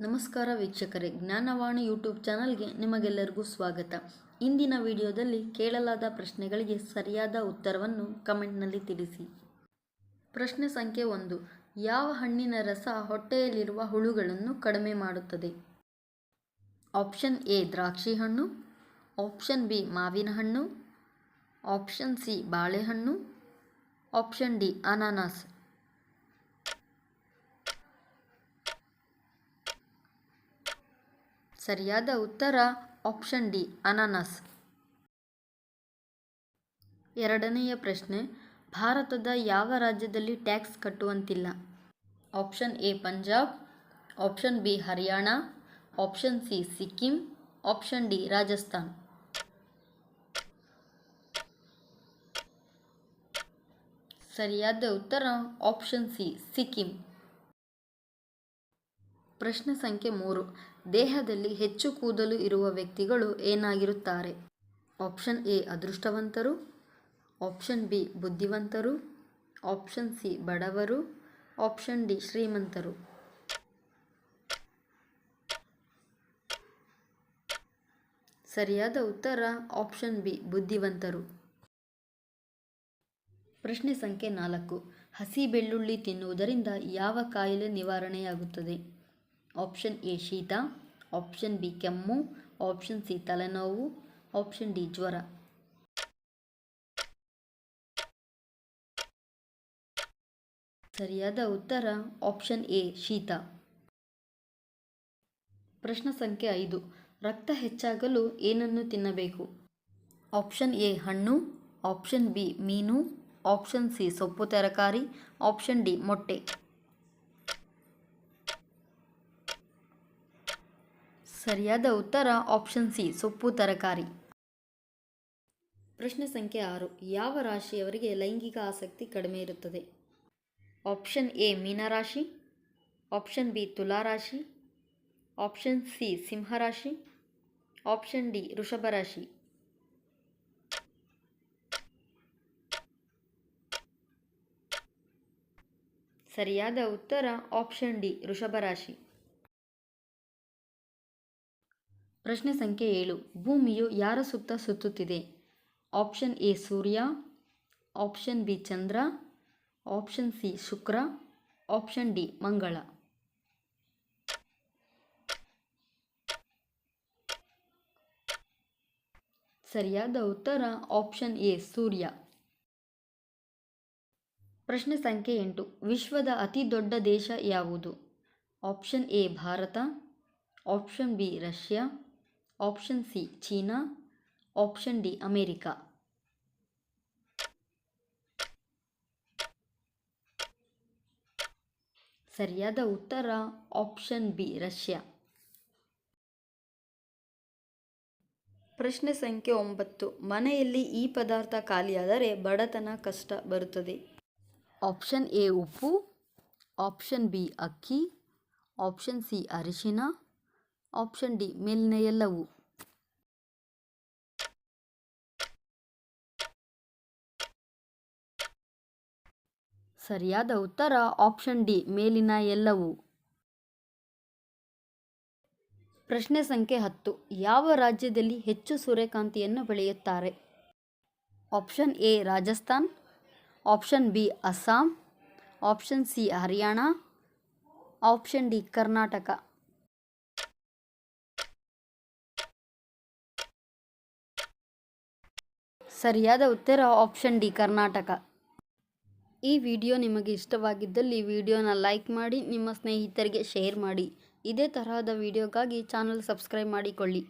ನಮಸ್ಕಾರ ವೀಕ್ಷಕರೇ, ಜ್ಞಾನವಾಣಿ ಯೂಟ್ಯೂಬ್ ಚಾನಲ್ಗೆ ನಿಮಗೆಲ್ಲರಿಗೂ ಸ್ವಾಗತ. ಇಂದಿನ ವಿಡಿಯೋದಲ್ಲಿ ಕೇಳಲಾದ ಪ್ರಶ್ನೆಗಳಿಗೆ ಸರಿಯಾದ ಉತ್ತರವನ್ನು ಕಮೆಂಟ್ನಲ್ಲಿ ತಿಳಿಸಿ. ಪ್ರಶ್ನೆ ಸಂಖ್ಯೆ ಒಂದು, ಯಾವ ಹಣ್ಣಿನ ರಸ ಹೊಟ್ಟೆಯಲ್ಲಿರುವ ಹುಳುಗಳನ್ನು ಕಡಿಮೆ ಮಾಡುತ್ತದೆ? ಆಪ್ಷನ್ ಎ, ದ್ರಾಕ್ಷಿ ಹಣ್ಣು. ಆಪ್ಷನ್ ಬಿ, ಮಾವಿನ ಹಣ್ಣು. ಆಪ್ಷನ್ ಸಿ, ಬಾಳೆಹಣ್ಣು. ಆಪ್ಷನ್ ಡಿ, ಅನಾನಸ್. ಸರಿಯಾದ ಉತ್ತರ ಆಪ್ಷನ್ ಡಿ, ಅನಾನಸ್. ಎರಡನೆಯ ಪ್ರಶ್ನೆ, ಭಾರತದ ಯಾವ ರಾಜ್ಯದಲ್ಲಿ tax ಕಟ್ಟುವಂತಿಲ್ಲ? Option A, Punjab. Option B, Haryana. Option C, Sikkim. Option D, Rajasthan. ಸರಿಯಾದ ಉತ್ತರ ಆಪ್ಷನ್ ಸಿ, ಸಿಕ್ಕಿಂ. ಪ್ರಶ್ನೆ ಸಂಖ್ಯೆ ಮೂರು. ದೇಹದಲ್ಲಿ ಹೆಚ್ಚು ಕೂದಲು ಇರುವ ವ್ಯಕ್ತಿಗಳು ಏನಾಗಿರುತ್ತಾರೆ? ಆಪ್ಷನ್ ಎ, ಅದೃಷ್ಟವಂತರು. ಆಪ್ಷನ್ ಬಿ, ಬುದ್ಧಿವಂತರು. ಆಪ್ಷನ್ ಸಿ, ಬಡವರು. ಆಪ್ಷನ್ ಡಿ, ಶ್ರೀಮಂತರು. ಸರಿಯಾದ ಉತ್ತರ, ಆಪ್ಷನ್ ಬಿ, ಬುದ್ಧಿವಂತರು. ಪ್ರಶ್ನೆ ಸಂಖ್ಯೆ ನಾಲ್ಕು. ಹಸಿ ಬೆಳ್ಳುಳ್ಳಿ ತಿನ್ನುವುದರಿಂದ ಯಾವ ಕಾಯಿಲೆ ನಿವಾರಣೆಯಾಗುತ್ತದೆ? ಆಪ್ಷನ್ ಎ ಶೀತ ಆಪ್ಷನ್ ಬಿ ಕೆಮ್ಮು ಆಪ್ಷನ್ ಸಿ ತಲೆನೋವು ಆಪ್ಷನ್ ಡಿ ಜ್ವರ ಸರಿಯಾದ ಉತ್ತರ ಆಪ್ಷನ್ ಎ ಶೀತ. ಪ್ರಶ್ನೆ ಸಂಖ್ಯೆ ಐದು. ರಕ್ತ ಹೆಚ್ಚಾಗಲು ಏನನ್ನು ತಿನ್ನಬೇಕು? ಆಪ್ಷನ್ ಎ ಹಣ್ಣು. ಆಪ್ಷನ್ ಬಿ ಮೀನು. ಆಪ್ಷನ್ ಸಿ ಸೊಪ್ಪು ತರಕಾರಿ. ಆಪ್ಷನ್ ಡಿ ಮೊಟ್ಟೆ. ಸರಿಯಾದ ಉತ್ತರ ಆಪ್ಷನ್ ಸಿ ಸೊಪ್ಪು ತರಕಾರಿ. ಪ್ರಶ್ನೆ ಸಂಖ್ಯೆ ಆರು, ಯಾವ ರಾಶಿಯವರಿಗೆ ಲೈಂಗಿಕ ಆಸಕ್ತಿ ಕಡಿಮೆ ಇರುತ್ತದೆ? ಆಪ್ಷನ್ ಎ ಮೀನರಾಶಿ. ಆಪ್ಷನ್ ಬಿ ತುಲಾರಾಶಿ. ಆಪ್ಷನ್ ಸಿ ಸಿಂಹರಾಶಿ. ಆಪ್ಷನ್ ಡಿ ರಾಶಿ ಸರಿಯಾದ ಉತ್ತರ ಆಪ್ಷನ್ ಡಿ ರಾಶಿ ಪ್ರಶ್ನೆ ಸಂಖ್ಯೆ ಏಳು. ಭೂಮಿಯು ಯಾರ ಸುತ್ತ ಸುತ್ತುತ್ತಿದೆ? Option A Surya, option B Chandra, option C Shukra, option D Mangala. ಸರಿಯಾದ ಉತ್ತರ ಆಪ್ಷನ್ ಎ ಸೂರ್ಯ. ಪ್ರಶ್ನೆ ಸಂಖ್ಯೆ ಎಂಟು. ವಿಶ್ವದ ಅತಿ ದೊಡ್ಡ ದೇಶ ಯಾವುದು? Option A Bharat, option B Russia option C China option D America ಸರಿಯಾದ ಉತ್ತರ ಆಪ್ಷನ್ ಬಿ ರಷ್ಯಾ ಪ್ರಶ್ನೆ ಸಂಖ್ಯೆ ಒಂಬತ್ತು. ಮನೆಯಲ್ಲಿ ಈ ಪದಾರ್ಥ ಖಾಲಿಯಾದರೆ ಬಡತನ ಕಷ್ಟ ಬರುತ್ತದೆ. ಆಪ್ಷನ್ ಎ ಉಪ್ಪು. ಆಪ್ಷನ್ ಬಿ ಅಕ್ಕಿ. ಆಪ್ಷನ್ ಸಿ ಅರಿಶಿನ. ಆಪ್ಷನ್ ಡಿ, ಮೇಲಿನ ಎಲ್ಲವೂ. ಸರಿಯಾದ ಉತ್ತರ, ಆಪ್ಷನ್ ಡಿ, ಮೇಲಿನ ಎಲ್ಲವೂ. ಪ್ರಶ್ನೆ ಸಂಖ್ಯೆ ಹತ್ತು, ಯಾವ ರಾಜ್ಯದಲ್ಲಿ ಹೆಚ್ಚು ಸೂರ್ಯಕಾಂತಿಯನ್ನು ಬೆಳೆಯುತ್ತಾರೆ? Option A, Rajasthan. Option B, Assam. Option C, Haryana. Option D, Karnataka. ಸರಿಯಾದ ಉತ್ತರ ಆಪ್ಷನ್ ಡಿ, ಕರ್ನಾಟಕ. ಈ ವಿಡಿಯೋ ನಿಮಗೆ ಇಷ್ಟವಾಗಿದ್ದಲ್ಲಿ ವಿಡಿಯೋನ ಲೈಕ್ ಮಾಡಿ, ನಿಮ್ಮ ಸ್ನೇಹಿತರಿಗೆ ಶೇರ್ ಮಾಡಿ. ಇದೇ ತರಹದ ವಿಡಿಯೋಗಾಗಿ ಚಾನಲ್ ಸಬ್ಸ್ಕ್ರೈಬ್ ಮಾಡಿಕೊಳ್ಳಿ.